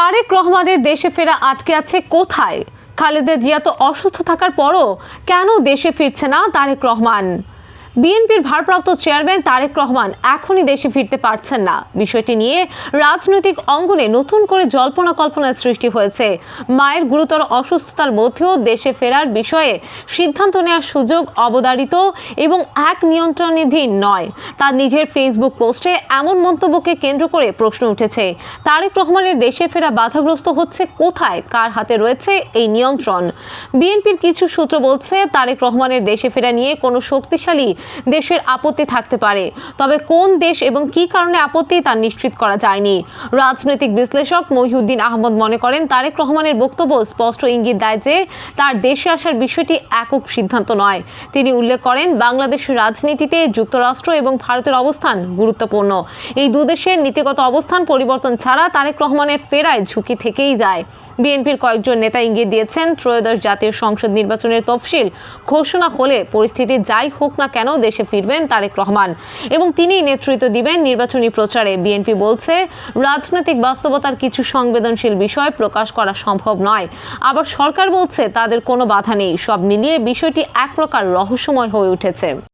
তারেক রহমানের দেশে ফেরা আটকে আছে কোথায়? খালেদা জিয়া তো অসুস্থ থাকার পরও কেন দেশে ফিরছে না তারেক রহমান? বিএনপির ভারপ্রাপ্ত চেয়ারম্যান তারেক রহমান এখনই দেশে ফিরতে পারছেন না। বিষয়টি নিয়ে রাজনৈতিক অঙ্গনে নতুন করে জল্পনা কল্পনার সৃষ্টি হয়েছে। মায়ের গুরুতর অসুস্থতার মধ্যেও দেশে ফেরার বিষয়ে সিদ্ধান্ত নেওয়ার সুযোগ অবদারিত এবং এক নিয়ন্ত্রণাধীন নয়। তার নিজের ফেসবুক পোস্টে এমন মন্তব্যকে কেন্দ্র করে প্রশ্ন উঠেছে, তারেক রহমানের দেশে ফেরা বাধাগ্রস্ত হচ্ছে কোথায়? কার হাতে রয়েছে এই নিয়ন্ত্রণ? বিএনপির কিছু সূত্র বলছে, তারেক রহমানের দেশে ফেরা নিয়ে কোনো শক্তিশালী দেশের আপত্তি থাকতে পারে। তবে কোন দেশ এবং কি কারণে আপত্তি তা নিশ্চিত করা যায়নি। রাজনৈতিক বিশ্লেষক মহিউদ্দিন আহমদ মনে করেন, তারেক রহমানের বক্তব্য স্পষ্ট ইঙ্গিত দেয় যে, তার দেশে আসার বিষয়টি একক সিদ্ধান্ত নয়। তিনি উল্লেখ করেন বাংলাদেশের রাজনীতিতে যুক্তরাষ্ট্র এবং ভারতের অবস্থান গুরুত্বপূর্ণ। এই দুদেশের নীতিগত অবস্থান পরিবর্তন ছাড়া তারেক রহমানের ফেরায় ঝুঁকি থেকেই যায়। বিএনপির কয়েকজন নেতা ইঙ্গিত দিয়েছেন, ত্রয়োদশ জাতীয় সংসদ নির্বাচনের তফসিল ঘোষণা হলে পরিস্থিতি যাই হোক না কেন দেশে ফিরবেন তারেক রহমান। এবং তিনিই নেতৃত্ব দিবেন নির্বাচনী প্রচারে। বিএনপি বলছে, রাজনৈতিক বাস্তবতার কিছু সংবেদনশীল বিষয় প্রকাশ করা সম্ভব নয়। আবার সরকার বলছে, তাদের কোনো বাধা নেই। সব মিলিয়ে বিষয়টি এক প্রকার রহস্যময় হয়ে উঠেছে।